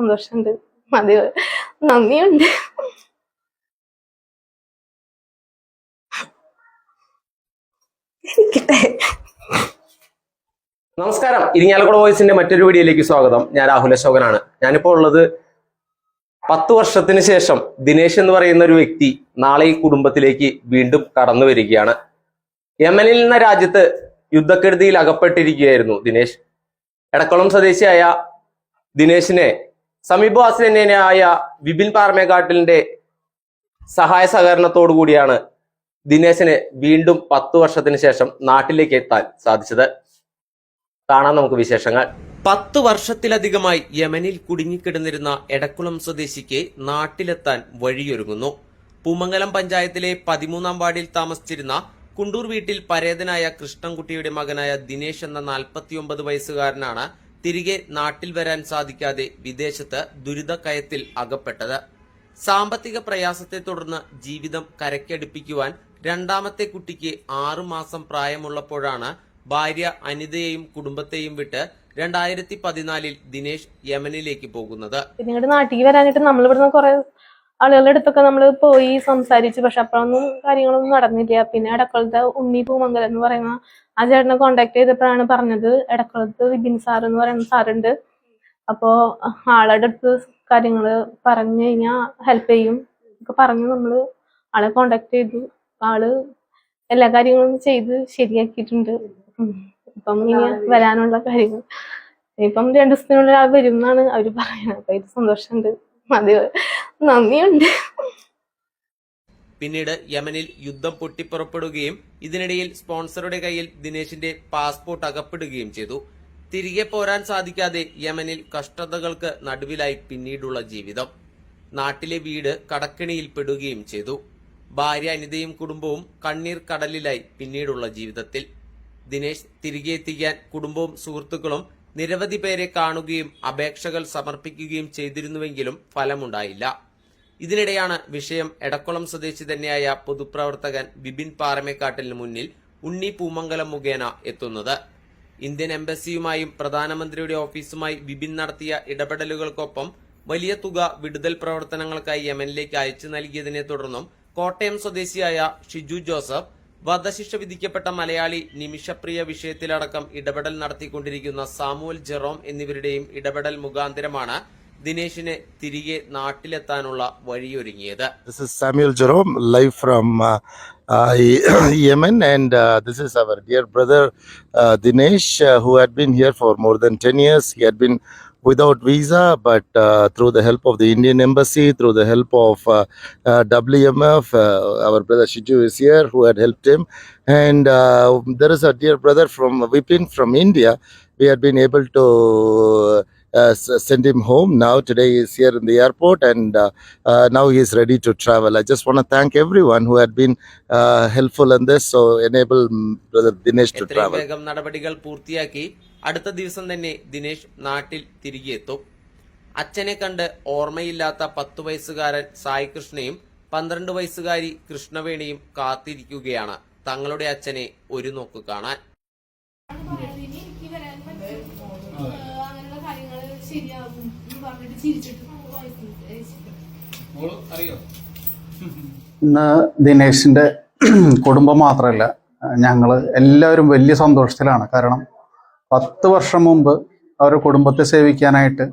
സന്തോഷമുണ്ട്. മതി നന്ദിയുണ്ട്. നമസ്കാരം. ഇരിങ്ങാലക്കുട വോയിസിന്റെ മറ്റൊരു വീഡിയോയിലേക്ക് സ്വാഗതം. ഞാൻ രാഹുൽ അശോകനാണ്. ഞാനിപ്പോൾ ഉള്ളത് പത്ത് വർഷത്തിന് ശേഷം ദിനേശ് എന്ന് പറയുന്ന ഒരു വ്യക്തി നാളെ ഈ കുടുംബത്തിലേക്ക് വീണ്ടും കടന്നു വരികയാണ്. യമനിൽ എന്ന രാജ്യത്ത് യുദ്ധക്കെടുതിയിൽ അകപ്പെട്ടിരിക്കുകയായിരുന്നു ദിനേശ്. എടക്കുളം സ്വദേശിയായ ദിനേശിനെ സമീപവാസി തന്നെയായ വിപിൻ പാർമേക്കാട്ടിലിന്റെ സഹായ സഹകരണത്തോടു കൂടിയാണ് ദിനേശന് വീണ്ടും പത്തു വർഷത്തിന് ശേഷം നാട്ടിലേക്ക് എത്താൻ സാധിച്ചത്. കാണാം നമുക്ക് വിശേഷങ്ങൾ. പത്ത് വർഷത്തിലധികമായി യമനിൽ കുടുങ്ങിക്കിടന്നിരുന്ന എടക്കുളം സ്വദേശിക്ക് നാട്ടിലെത്താൻ വഴിയൊരുങ്ങുന്നു. പൂമംഗലം പഞ്ചായത്തിലെ പതിമൂന്നാം വാർഡിൽ താമസിച്ചിരുന്ന കുണ്ടൂർ വീട്ടിൽ പരേതനായ കൃഷ്ണൻകുട്ടിയുടെ മകനായ ദിനേശ് എന്ന നാൽപ്പത്തിയൊമ്പത് വയസ്സുകാരനാണ് തിരികെ നാട്ടിൽ വരാൻ സാധിക്കാതെ വിദേശത്ത് ദുരിതക്കയത്തിൽ അകപ്പെട്ടത്. സാമ്പത്തിക പ്രയാസത്തെ തുടർന്ന് ജീവിതം കരക്കടുപ്പിക്കുവാൻ രണ്ടാമത്തെ കുട്ടിക്ക് ആറുമാസം പ്രായമുള്ളപ്പോഴാണ് ഭാര്യ അനിതയെയും കുടുംബത്തെയും വിട്ട് രണ്ടായിരത്തി പതിനാലിൽ ദിനേശ് യമനിലേക്ക് പോകുന്നത്. നിങ്ങളുടെ നാട്ടിൽ വരാനായിട്ട് നമ്മൾ ഇവിടുന്ന് കുറെ ആളുകളുടെ അടുത്തൊക്കെ നമ്മൾ പോയി സംസാരിച്ചു. പക്ഷെ അപ്പോഴൊന്നും കാര്യങ്ങളൊന്നും നടന്നില്ല. പിന്നെ എടക്കുളത്തെ ഉണ്ണി പൂമംഗലം എന്ന് പറയുന്ന ആ ചേട്ടനെ കോണ്ടാക്ട് ചെയ്തപ്പോഴാണ് പറഞ്ഞത്. എടക്കുളത്ത് വിപിൻ സാർ എന്ന് പറയുന്ന സാറുണ്ട്. അപ്പോ ആളുടെ അടുത്ത് കാര്യങ്ങൾ പറഞ്ഞു കഴിഞ്ഞാൽ ഹെൽപ്പ് ചെയ്യും. ഒക്കെ പറഞ്ഞ് നമ്മൾ ആളെ കോണ്ടാക്ട് ചെയ്തു. ആൾ എല്ലാ കാര്യങ്ങളും ചെയ്ത് ശരിയാക്കിയിട്ടുണ്ട്. ഇപ്പം ഇനി വരാനുള്ള കാര്യങ്ങൾ. ഇപ്പം രണ്ടു ദിവസത്തിനുള്ളിൽ ആൾ വരും എന്നാണ് അവർ പറയുന്നത്. അപ്പൊ സന്തോഷമുണ്ട്. അത്. നന്ദിയുണ്ട്. പിന്നീട് യമനിൽ യുദ്ധം പൊട്ടിപ്പുറപ്പെടുകയും ഇതിനിടയിൽ സ്പോൺസറുടെ കയ്യിൽ ദിനേശിന്റെ പാസ്പോർട്ട് അകപ്പെടുകയും ചെയ്തു. തിരികെ പോരാൻ സാധിക്കാതെ യമനിൽ കഷ്ടതകൾക്ക് നടുവിലായി പിന്നീടുള്ള ജീവിതം. നാട്ടിലെ വീട് കടക്കിണിയിൽ പെടുകയും ചെയ്തു. ഭാര്യ അനിതയും കുടുംബവും കണ്ണീർ കടലിലായി പിന്നീടുള്ള ജീവിതത്തിൽ. ദിനേശ് തിരികെ എത്തിക്കാൻ കുടുംബവും സുഹൃത്തുക്കളും നിരവധി പേരെ കാണുകയും അപേക്ഷകൾ സമർപ്പിക്കുകയും ചെയ്തിരുന്നുവെങ്കിലും ഫലമുണ്ടായില്ല. ഇതിനിടെയാണ് വിഷയം എടക്കുളം സ്വദേശി തന്നെയായ പൊതുപ്രവർത്തകൻ ബിബിൻ പാറമേക്കാട്ടിന് മുന്നിൽ ഉണ്ണി പൂമംഗലം മുഖേന എത്തുന്നത്. ഇന്ത്യൻ എംബസിയുമായും പ്രധാനമന്ത്രിയുടെ ഓഫീസുമായി ബിബിൻ നടത്തിയ ഇടപെടലുകൾക്കൊപ്പം വലിയ തുക വിടുതൽ പ്രവർത്തനങ്ങൾക്കായി യമനിലേക്ക് അയച്ചു നൽകിയതിനെ തുടർന്നും കോട്ടയം സ്വദേശിയായ ഷിജു ജോസഫ് വധശിക്ഷ വിധിക്കപ്പെട്ട മലയാളി നിമിഷപ്രിയ വിഷയത്തിലടക്കം ഇടപെടൽ നടത്തിക്കൊണ്ടിരിക്കുന്ന സാമുവൽ ജെറോം എന്നിവരുടെയും ഇടപെടൽ മുഖാന്തരമാണ് ദിനേശിന് തിരികെ നാട്ടിലെത്താനുള്ള വഴിയൊരുങ്ങിയത് This is Samuel Jerome, live from uh, uh, Yemen, and uh, this is our dear brother uh, Dinesh, uh, who had been here for more than 10 years. He had been without visa, but uh, through the help of the Indian Embassy, through the help of uh, uh, WMF, uh, our brother Shiju is here, who had helped him. And uh, there is a dear brother from Vipin from India. We had been able to uh, S- send him home. Now, today he's here in the airport, and uh, uh, now he's is ready to travel. I just want to thank everyone who had been uh, helpful in this, so enable mm, brother Dinesh to travel. വേഗം നടപടികൾ പൂർത്തിയാക്കി അടുത്ത ദിവസം തന്നെ ദിനേശ് നാട്ടിൽ തിരികെ എത്തും അച്ഛനെ കണ്ട് ഓർമ്മയില്ലാത്ത പത്ത് വയസ്സുകാരൻ സായി കൃഷ്ണയും പന്ത്രണ്ട് വയസ്സുകാരി കൃഷ്ണവേണിയും കാത്തിരിക്കുകയാണ് തങ്ങളുടെ അച്ഛനെ ഒരു നോക്ക് കാണാൻ എനിക്ക് വരാൻ പറ്റും അങ്ങനെയുള്ള കാര്യങ്ങൾ ശരിയാകും എന്ന് പറഞ്ഞിട്ട് ചിരിച്ചിട്ട് ഇന്ന് ദിനേശിന്റെ കുടുംബം മാത്രമല്ല ഞങ്ങൾ എല്ലാവരും വലിയ സന്തോഷത്തിലാണ്. കാരണം പത്ത് വർഷം മുമ്പ് അവരുടെ കുടുംബത്തെ സേവിക്കാനായിട്ട്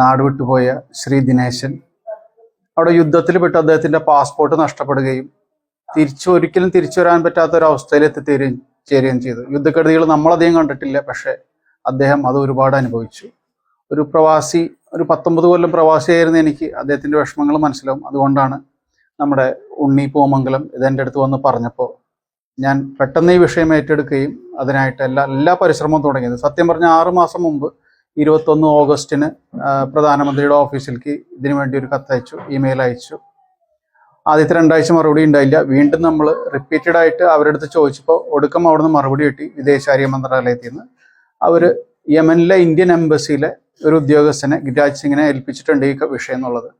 നാട് വിട്ടുപോയ ശ്രീ ദിനേശൻ അവിടെ യുദ്ധത്തിൽ പെട്ട് അദ്ദേഹത്തിന്റെ പാസ്പോർട്ട് നഷ്ടപ്പെടുകയും തിരിച്ചു ഒരിക്കലും തിരിച്ചു വരാൻ പറ്റാത്ത ഒരു അവസ്ഥയിൽ എത്തിത്തീരുകയും ചേരുകയും ചെയ്തു. യുദ്ധക്കെടുതികൾ നമ്മളധികം കണ്ടിട്ടില്ല പക്ഷേ അദ്ദേഹം അത് ഒരുപാട് അനുഭവിച്ചു. ഒരു പ്രവാസി ഒരു പത്തൊമ്പത് കൊല്ലം പ്രവാസിയായിരുന്നു എനിക്ക് അദ്ദേഹത്തിന്റെ വിഷമങ്ങൾ മനസ്സിലാവും. അതുകൊണ്ടാണ് നമ്മുടെ ഉണ്ണി പൂമംഗലം ഇതെന്റെ അടുത്ത് വന്ന് പറഞ്ഞപ്പോൾ ഞാൻ പെട്ടെന്ന് ഈ വിഷയം ഏറ്റെടുക്കുകയും അതിനായിട്ട് എല്ലാ എല്ലാ പരിശ്രമവും തുടങ്ങിയത്. സത്യം പറഞ്ഞ ആറ് മാസം മുമ്പ് ഇരുപത്തൊന്ന് ഓഗസ്റ്റിന് പ്രധാനമന്ത്രിയുടെ ഓഫീസിലേക്ക് ഇതിനു വേണ്ടി ഒരു കത്തയച്ചു ഇമെയിൽ അയച്ചു. ആദ്യത്തെ രണ്ടാഴ്ച മറുപടി ഉണ്ടായില്ല. വീണ്ടും നമ്മൾ റിപ്പീറ്റഡ് ആയിട്ട് അവരുടെ അടുത്ത് ചോദിച്ചപ്പോൾ ഒടുക്കം അവിടുന്ന് മറുപടി കിട്ടി വിദേശകാര്യ മന്ത്രാലയത്തിൽ നിന്ന് അവർ യമനിലെ ഇന്ത്യൻ എംബസിയിലെ ഒരു ഉദ്യോഗസ്ഥനെ ഗിരിരാജ് സിംഗിനെ ഏൽപ്പിച്ചിട്ടുണ്ട് ഈ വിഷയം എന്നുള്ളത്.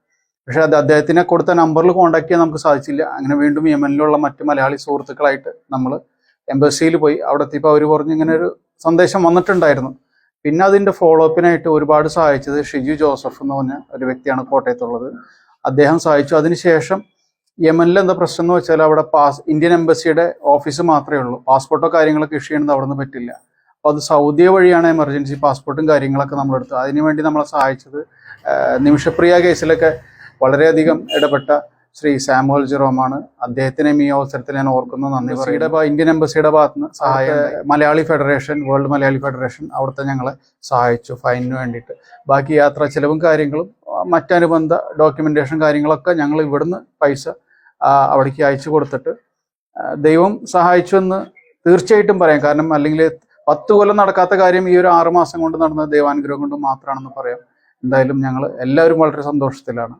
പക്ഷേ അത് അദ്ദേഹത്തിനെ കൊടുത്ത നമ്പറിൽ കോൺടാക്ട് ചെയ്യാൻ നമുക്ക് സാധിച്ചില്ല. അങ്ങനെ വീണ്ടും യമനിലുള്ള മറ്റ് മലയാളി സുഹൃത്തുക്കളായിട്ട് നമ്മൾ എംബസിയിൽ പോയി അവിടെ എത്തിയപ്പോൾ അവർ പറഞ്ഞ് ഇങ്ങനെ ഒരു സന്ദേശം വന്നിട്ടുണ്ടായിരുന്നു. പിന്നെ അതിന്റെ ഫോളോ അപ്പിനായിട്ട് ഒരുപാട് സഹായിച്ചത് ഷിജു ജോസഫ് എന്ന് പറഞ്ഞ ഒരു വ്യക്തിയാണ് കോട്ടയത്തുള്ളത്. അദ്ദേഹം സഹായിച്ചു. അതിനുശേഷം യമനിൽ എന്താ പ്രശ്നം എന്ന് വെച്ചാൽ അവിടെ പാസ് ഇന്ത്യൻ എംബസിയുടെ ഓഫീസ് മാത്രമേ ഉള്ളൂ. പാസ്പോർട്ടോ കാര്യങ്ങളൊക്കെ ഇഷ്യൂ ചെയ്യുന്നത് അവിടെ നിന്ന് പറ്റില്ല. അപ്പോൾ അത് സൗദി വഴിയാണ് എമർജൻസി പാസ്പോർട്ടും കാര്യങ്ങളൊക്കെ നമ്മളെടുത്തത്. അതിനുവേണ്ടി നമ്മളെ സഹായിച്ചത് നിമിഷപ്രിയ കേസിലൊക്കെ വളരെയധികം ഇടപെട്ട ശ്രീ സാമുവൽ ജെറോമാണ്. അദ്ദേഹത്തിനെയും ഈ അവസരത്തിൽ ഞാൻ ഓർക്കുന്നു. നന്ദി പറയുടെ ഇന്ത്യൻ എംബസിയുടെ ഭാഗത്ത് നിന്ന് സഹായം Malayali federation world Malayali federation അവിടുത്തെ ഞങ്ങളെ സഹായിച്ചു ഫൈനിന് വേണ്ടിയിട്ട്. ബാക്കി യാത്രാ ചെലവും കാര്യങ്ങളും മറ്റനുബന്ധ ഡോക്യുമെന്റേഷൻ കാര്യങ്ങളൊക്കെ ഞങ്ങൾ ഇവിടുന്ന് പൈസ അവിടേക്ക് അയച്ചു കൊടുത്തിട്ട് ദൈവം സഹായിച്ചു എന്ന് തീർച്ചയായിട്ടും പറയാം. കാരണം അല്ലെങ്കിൽ പത്ത് കൊല്ലം നടക്കാത്ത കാര്യം ഈ ഒരു ആറ് മാസം കൊണ്ട് നടന്ന ദൈവാനുഗ്രഹം കൊണ്ട് മാത്രമാണെന്ന് പറയാം. എന്തായാലും ഞങ്ങൾ എല്ലാവരും വളരെ സന്തോഷത്തിലാണ്.